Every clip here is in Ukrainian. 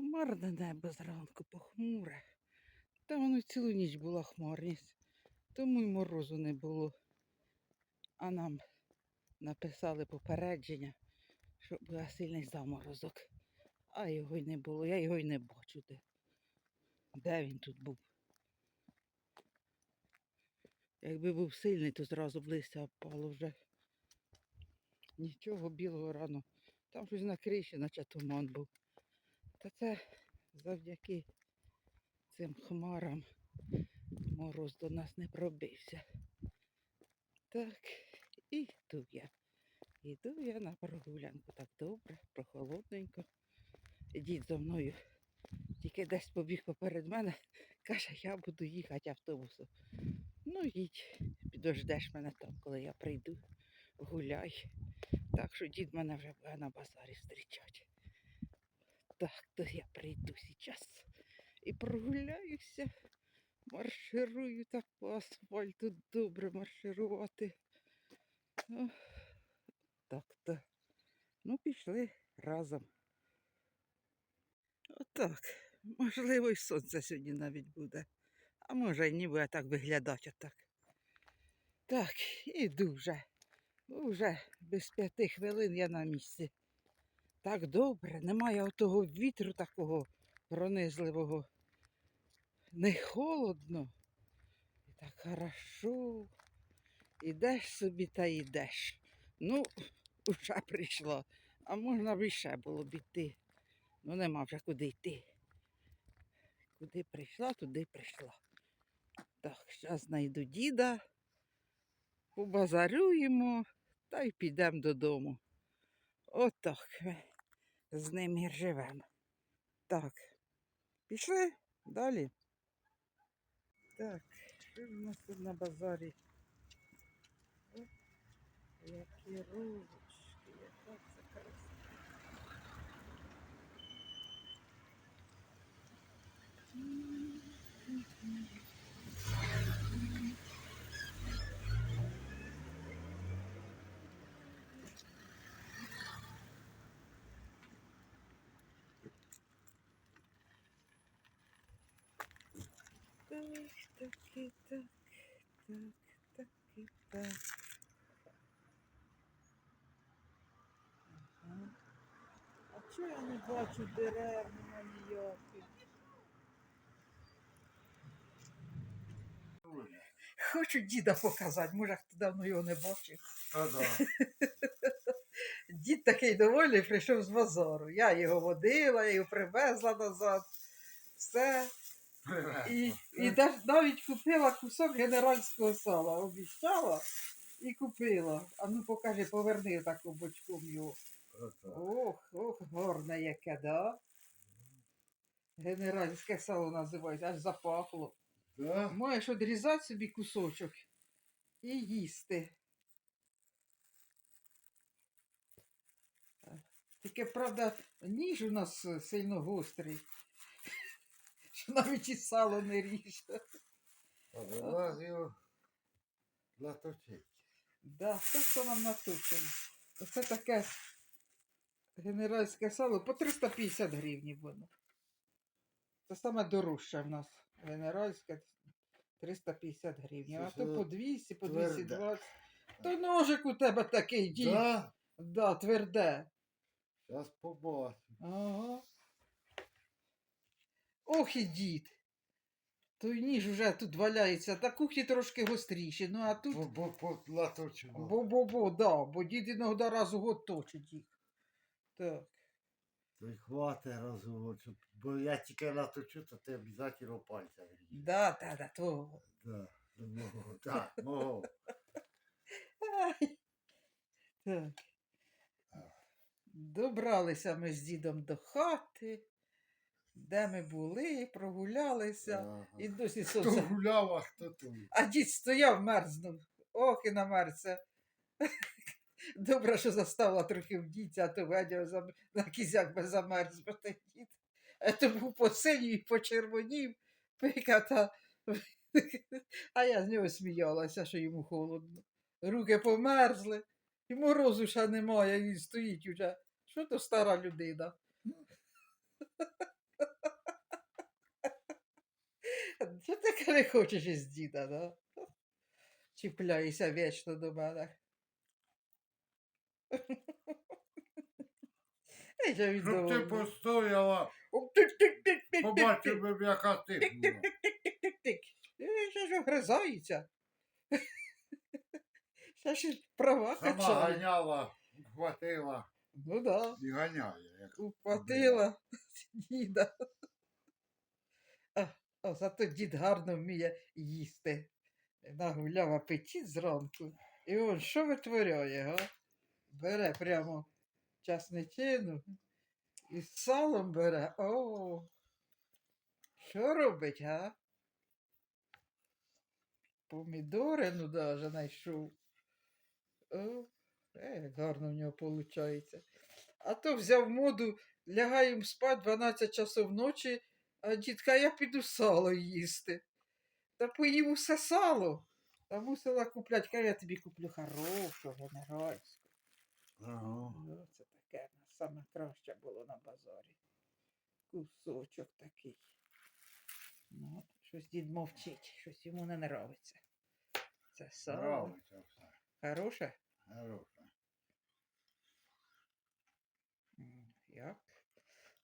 Хмарне небо зранку похмуре. Та воно цілу ніч була хмарність, тому й морозу не було. А нам написали попередження, що буде сильний заморозок. А його й не було, я його й не бачу де. Де він тут був? Якби був сильний, то зразу б листя впало вже. Нічого білого рано. Там щось на криші, наче туман був. Та це завдяки цим хмарам мороз до нас не пробився. Так, і йду я. Йду я на прогулянку. Так добре, прохолодненько. Дід за мною тільки десь побіг поперед мене, каже, я буду їхати автобусом. Ну, їдь, підождеш мене там, коли я прийду, гуляй. Так що дід мене вже буде на базарі зустрічати. Так, то я прийду зараз і прогуляюся. Марширую так по асфальту добре марширувати. О, так то. Ну, пішли разом. Отак. Можливо, і сонце сьогодні навіть буде. А може ні буде так виглядати отак. Так, іду вже. Уже без п'яти хвилин я на місці. Так добре, немає отого вітру такого пронизливого. Не холодно. І так хорошо. Ідеш собі та йдеш. Ну, уже прийшла. А можна б іще було б іти. Ну нема вже куди йти. Куди прийшла, туди прийшла. Так, зараз знайду діда, побазарюємо та й підемо додому. Отак з ним і живемо. Так, пішли далі. Так, що в нас тут на базарі? О, які ручки, яка це краса. Так, так і так, так, так і так. Ага. А чого я не бачу дерев нема ніяких? Хочу діда показати, може хто давно його не бачив. Та да. Дід такий довольний прийшов з базару. Я його водила, я його привезла назад. Все. І, і навіть купила кусок генеральського сала. Обіцяла і купила. А ну покажи, поверни таку бочком його. Ох, ох, горне яке, да? Генеральське сало називається, аж запахло. Да? Маєш одрізати собі кусочок і їсти. Тільки, правда, ніж у нас сильно гострий, навіть і сало не ріже. А до його наточить. Да, хто що нам натушив? Оце таке генеральське сало по 350 гривень воно. Це саме дорожче в нас. Генеральське 350 гривень. А то по 200, по тверде. 220. То ножик у тебе такий дід. Да? Да? тверде. Зараз побачимо. Ага. Ох і дід. Той ніж вже тут валяється. Та кухні трошки гостріші. Ну а тут. Бо-бо-бо, да, бо дід іноді раз у год точить їх. Так. То й хватить щоб... бо я тільки наточу, то ти обов'язково пальця. Да, да, да, то. Да. мого. Так. Добралися ми з дідом до хати, де ми були, прогулялися. Ага. І досі Хто сонце. гуляв, а хто тут? А дід стояв, мерзнув. Ох, і намерзся. Добре, що заставила трохи вдіться, а то ведя зам... на кізяк би замерз, бо той дід. А то був посинів почервонів, пика та. А я з нього сміялася, що йому холодно. Руки померзли, і морозу ще немає, він стоїть уже. Що то стара людина? Що ти не хочеш із діда, да? Чіпляєшся вічно до мене. Щоб ти постояла, побачив би, яка ти була. Тик-тик-тик-тик-тик. Е, Що ж огризається? Ще ж права Сама качає. ганяла, хватила Ну да. і ганяє. Як... Ухватила діда. А зато дід гарно вміє їсти. Нагуляв апетит зранку. І он що витворяє, га? Бере прямо часничину і салом бере. О, що робить, га? Помідори, ну даже знайшов. О, е, гарно в нього виходить. А то взяв моду, лягаємо спать 12 часов ночі, а дітка, я піду сало їсти. Та поїв усе сало. Та мусила купляти, каже, я тобі куплю хорошу, генеральську. Ага. Ну, це таке в саме краще було на базарі. Кусочок такий. Ну, щось дід мовчить, щось йому не нравиться. Це сало. Нравиться все. Хороше? Хороше. Як?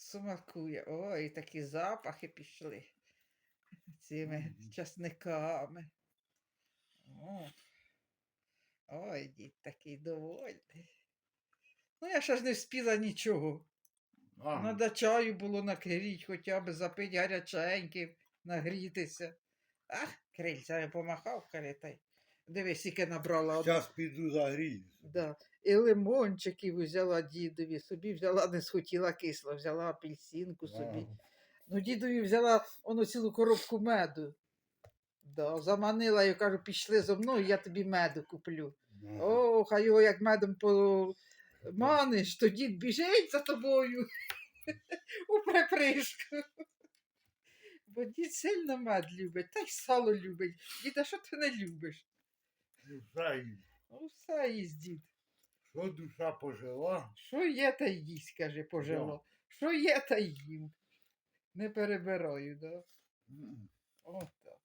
Смакує. Ой, такі запахи пішли цими Мгм. часниками. О. Ой, дід такий довольний. Ну, я ще ж не вспіла нічого. А, Надо чаю було накрить, хоча б запити гаряченьким, нагрітися. Ах, крильцями помахав каретай. Дивись, скільки набрала одна. Зараз піду загріюся. Да. І лимончиків взяла дідові, собі взяла, не схотіла кисло, взяла апельсинку собі. Ну, дідові взяла ону цілу коробку меду. Да, заманила і кажу, пішли зо мною, я тобі меду куплю. Ага. Ох, а його як медом поманиш, то дід біжить за тобою у припришку. Бо дід сильно мед любить, та й сало любить. Діда, що ти не любиш? Ну, все їсть. Ну, все їсть дід. Що душа пожила? Що є, та їсть, каже, пожило. Що є, та їм. Не перебираю, да? М. От так.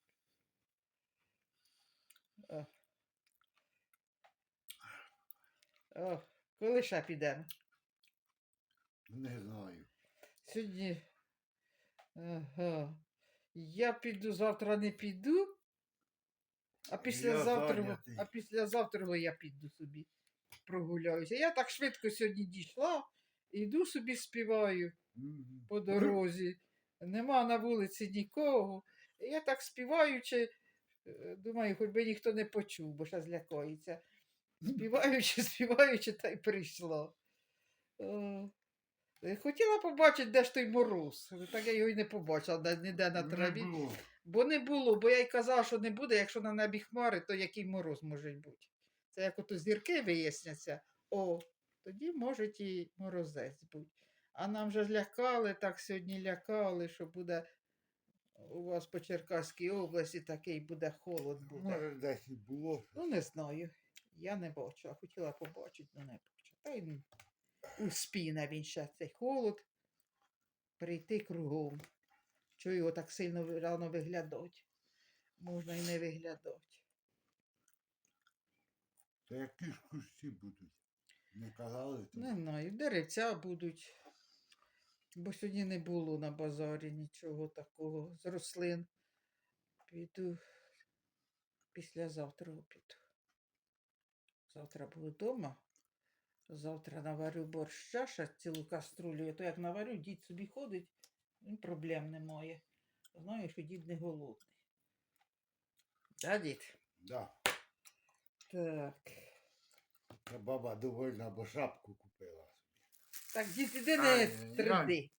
О. О, коли ще підемо? Не знаю. Сьогодні. Ага. Я піду завтра не піду. А післязавтра, а післязавтра я піду собі. Прогуляюся. Я так швидко сьогодні дійшла, іду собі співаю по дорозі. Нема на вулиці нікого. Я так співаючи, е, думаю, хоч би ніхто не почув, бо ще злякається. Співаючи, співаючи, та й прийшла. Е, Хотіла побачити, де ж той мороз. Так я його й не побачила де- ніде на Не траві. Бо не було, бо я й казала, що не буде, якщо на небі хмари, то який мороз може бути. Це як ото зірки виясняться, о, тоді може і морозець бути. А нам же ж лякали, так сьогодні лякали, що буде у вас по Черкаській області такий буде холод буде. Може, десь і було. Ну, не знаю. Я не бачила, хотіла побачити, але не бачила. Та й успіне він ще цей холод прийти кругом. Що його так сильно рано виглядати. Можна і не виглядати. Це які ж кущі будуть? Не казали тобі? Не знаю, деревця будуть. Бо сьогодні не було на базарі нічого такого з рослин. Піду післязавтра піду. Завтра буду вдома. Завтра наварю борща, ще цілу каструлю. А то як наварю, дід собі ходить, ну, проблем немає. Знаю, що дід не голодний. Да, дід? Да. Так. Та баба довольна, бо шапку купила. Так, дід, іди не ай, тренди.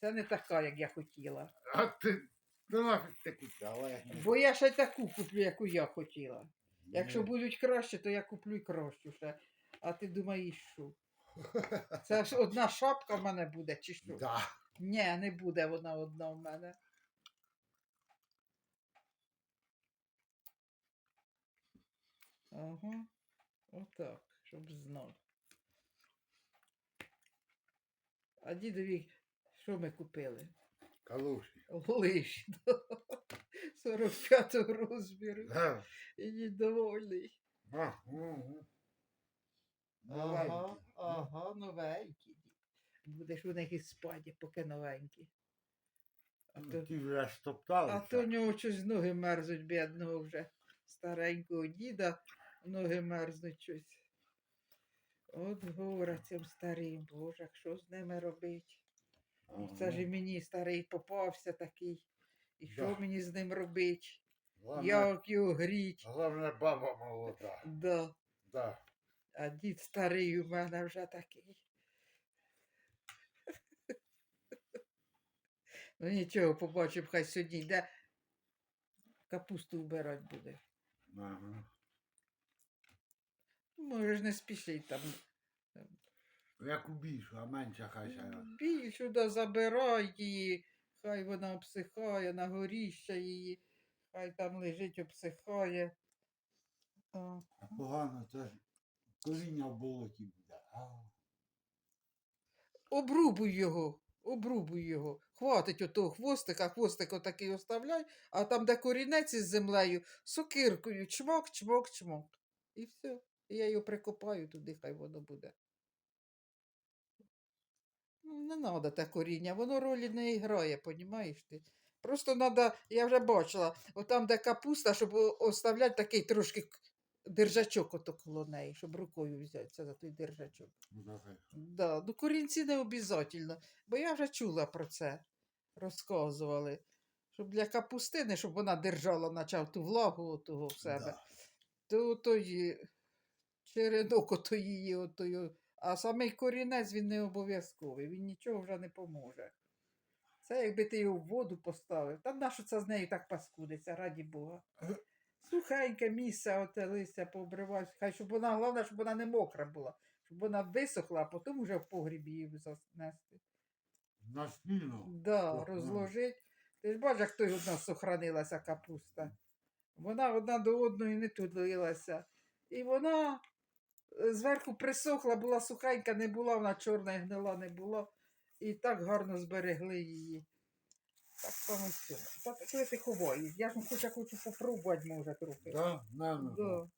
Це не така, як я хотіла. А ти, ну нафіг ти купила? я не Бо я ще таку куплю, яку я хотіла. Якщо Ну, будуть краще, то я куплю й кращу ще. А ти думаєш, що? Це ж одна шапка в мене буде, чи що? Да. Ні, не буде вона одна в мене. Ага. Отак, щоб знав. А дідові, що ми купили? Калуші. Лиш. 45-го розміру. Да. І не довольний. А, угу. Ага, Новенькі. ага, новенькі. Будеш у них і спаді, поки новенькі. А то, Ті вже стопталися. а то у нього щось ноги мерзнуть, бідного вже старенького діда, ноги мерзнуть щось. От горе цим старим, боже, що з ними робить? І Це ж і мені старий попався такий. І що Да. мені з ним робить? Головне, Як його гріть? головне баба молода. Да. Да. А дід старий у мене вже такий. Ну нічого, побачив, хай сьогодні йде. Капусту вбирати буде. Ага. Можеш не спішить там. Як у більшу, а менше хай ще раз. Бій сюди забирай її, хай вона обсихає, на горіще її, хай там лежить, обсихає. А погано це ж коріння в болоті буде. Обрубуй його, обрубуй його. Хватить отого хвостика, хвостик отакий оставляй, а там, де корінець із землею, сокиркою, чмок, чмок, чмок. І все. Я його прикопаю туди, хай воно буде. Ну, не треба те коріння, воно ролі не грає, понімаєш ти? Просто треба, я вже бачила, отам, де капуста, щоб оставляти такий трошки держачок ото коло неї, щоб рукою взятися за той держачок. Ну. Да, ну корінці не обов'язково, бо я вже чула про це, розказували. Щоб для капустини, щоб вона держала начав ту влагу того в себе, Да. то той чередок ото її, отою, а самий корінець він не обов'язковий, він нічого вже не поможе. Це якби ти його в воду поставив. Та нащо це з нею так паскудиться, раді Бога. Сухеньке місце, оте листя пообриваєш. Хай щоб вона, головне, щоб вона не мокра була, щоб вона висохла, а потім вже в погрібі її занести. На спільну. Да, розложить. Ти ж бачиш, як той нас сохранилася капуста. Вона одна до одної не тулилася. І вона е, зверху присохла, була сухенька, не була, вона чорна і гнила не була. І так гарно зберегли її. Так все. Так, коли ти ховаєш? Я ж хоча хочу попробувати, може, трохи. Да? На, на, Да.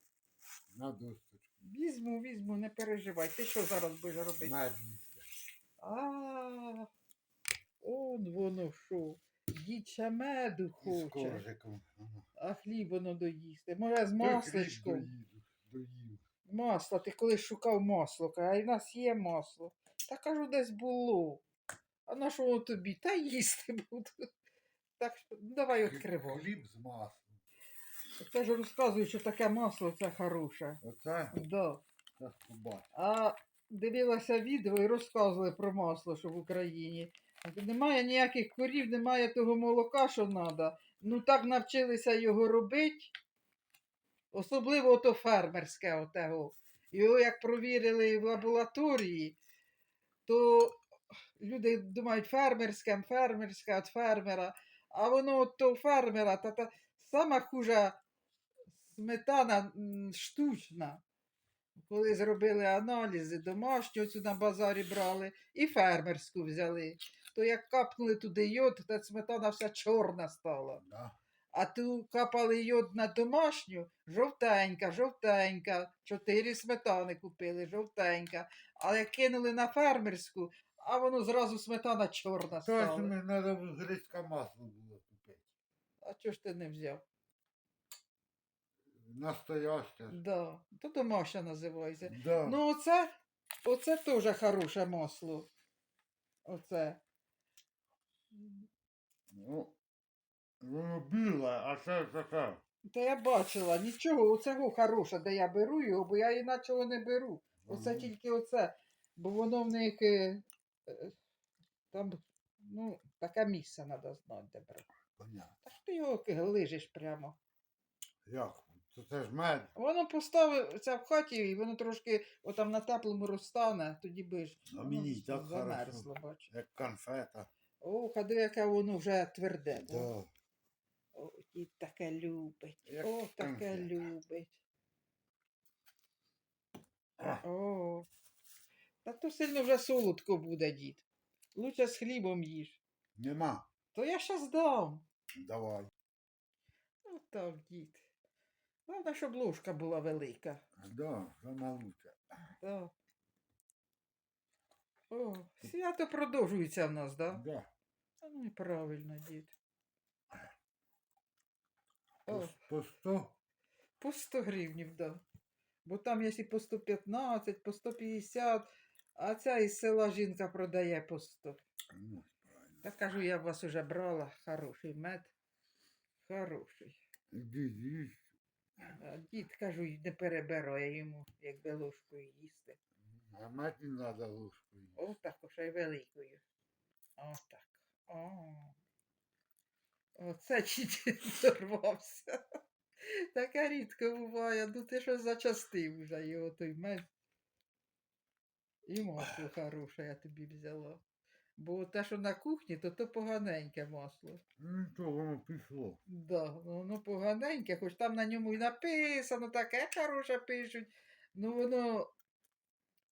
на досточку. Візьму, візьму, не переживай. Ти що зараз будеш робити? Мед їсти. А, он воно що. Дідча меду Із хоче, коржиком. Ага. а хліб воно доїсти. Може, з Той хліб масличком. доїду. Масло, ти колись шукав масло, каже, а в нас є масло. Та кажу, десь було. А на що воно тобі? Та їсти буду. Так що ну, давай відкривай. Хліб з маслом. Це ж розказую, що таке масло це хороше. Оце Да. А дивилася відео і розказували про масло, що в Україні. Немає ніяких корів, немає того молока, що треба. Ну так навчилися його робити. Особливо то фермерське отего. Його як провірили в лабораторії, то люди думають фермерське, фермерське від фермера, а воно от того фермера, та, та сама хужа сметана штучна коли зробили аналізи, домашню цю на базарі брали і фермерську взяли. То як капнули туди йод, та сметана вся чорна стала. Да. А ту капали йод на домашню, жовтенька, жовтенька. Чотири сметани купили, жовтенька. А як кинули на фермерську, а воно зразу сметана чорна Тож стала. мені треба гречка масло було купити. А чого ж ти не взяв? Настояще. Да. То домашня називається. Да. Ну, оце, оце теж хороше масло. Оце. Ну, воно біле, а це таке. Та я бачила, нічого, оцього хороше, де я беру його, бо я іначе не беру. Оце тільки оце. Бо воно в них е, там, ну, таке місце треба знати, де брати. Понятно. Та ж ти його лижеш прямо. Як? То це ж мед. Воно поставиться в хаті, і воно трошки отам на теплому розтане, тоді би ж А воно мені так замерзло, хорошо. бач. Як конфета. О, а диви, яке воно вже тверде. да? Да. О, дід таке любить. Як О, таке конфета. любить. А. О. Та то сильно вже солодко буде, дід. Лучше з хлібом їж. Нема. То я щас дам. Давай. Ну так, дід. Головне, щоб ложка була велика. Да, сама лучше. Так. О, свято продовжується в нас, так? Да? Да. А Ну і правильно, дід. По, О, по 100. по 100 гривнів, да. Бо там і по 115, по 150, а ця із села жінка продає по 100. Ну, правильно. Та кажу, я вас уже брала хороший мед. Хороший. Іди. А дід, кажу, й не перебирає йому, якби ложкою їсти. А мати не треба ложкою. Отак, ще й великою. Отак. О. Оце чи дорвався. Таке рідко буває, ну ти що зачастив вже його той мед. І масло хороше я тобі взяла. Бо те, що на кухні, то то поганеньке масло. Ну, то воно пішло. Да, воно поганеньке, хоч там на ньому і написано, таке хороше пишуть. Ну воно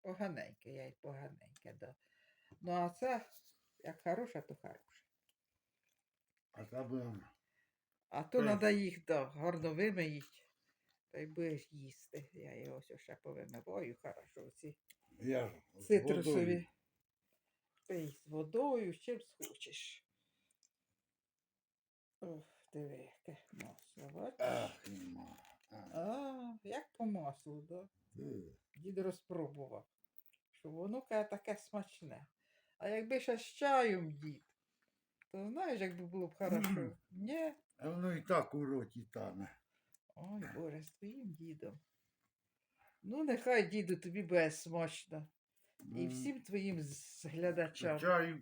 поганеньке, я й поганеньке, да. Ну а це як хороше, то хороше. А та будемо. А то треба їх да, гарно вимиїть. Та й будеш їсти. Я його ще повимиваю, хорошо. Ці Я з цитрусові. водою. Пий з водою, з чим схочеш. Ох, диви, яке масло, бачиш? Ах, нема. А, А, як по маслу, да? е. Дід розпробував, що воно каже таке смачне. А якби ще з чаєм дід, то знаєш, якби було б хорошо. Ні. А воно і так у роті тане. Ой, Боже, з твоїм дідом. Ну, нехай діду тобі буде смачно. І всім твоїм з- глядачам. Чай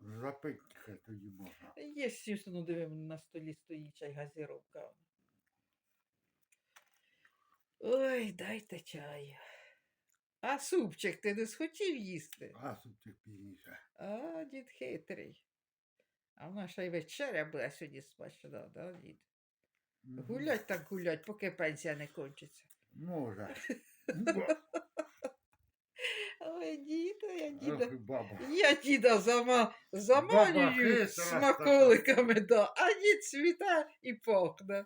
запити тоді можна. Є сісно, ну дивимо, на столі стоїть чай газіровка. Ой, дайте чаю. А супчик ти не схотів їсти? А супчик пізніше. А, дід хитрий. А в нас ще й вечеря була сьогодні смачна, да, дід? Мгм. Гулять так гулять, поки пенсія не кончиться. Може. Ой, діда, я діда. і баба. Я діда зама... заманюю хитра смаколиками, да, а дід світа і пахне.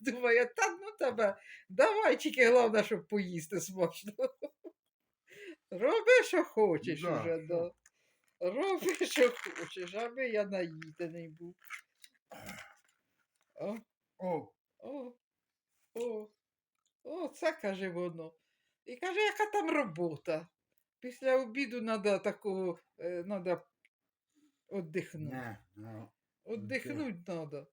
Думаю, та ну тебе, давай тільки головне, щоб поїсти смачно. Роби, що хочеш Да, уже, да. Роби, що хочеш, аби я наїдений був. О, О, о, о, о, це каже воно. І каже, яка там робота? Після обіду треба такого, треба віддихнути. не, ну, Отдихнуть треба.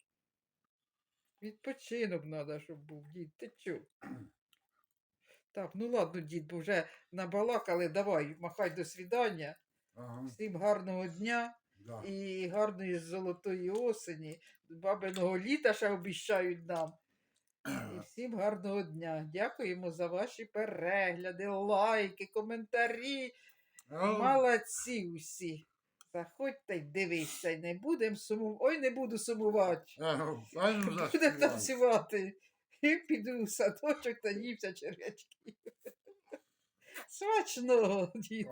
Відпочинок треба, щоб був, дід. Ти чо? Так, ну ладно, дід, бо вже набалакали, давай, махай до свідання. ага, Всім гарного дня да. і гарної золотої осені. Бабиного літа ще обіщають нам. І всім гарного дня. Дякуємо за ваші перегляди, лайки, коментарі. Молодці усі. Заходьте й дивіться, не будемо сумувати. Ой, не буду сумувати. Будемо танцювати. І піду в садочок та ївся черв'ячки. Смачного, діти.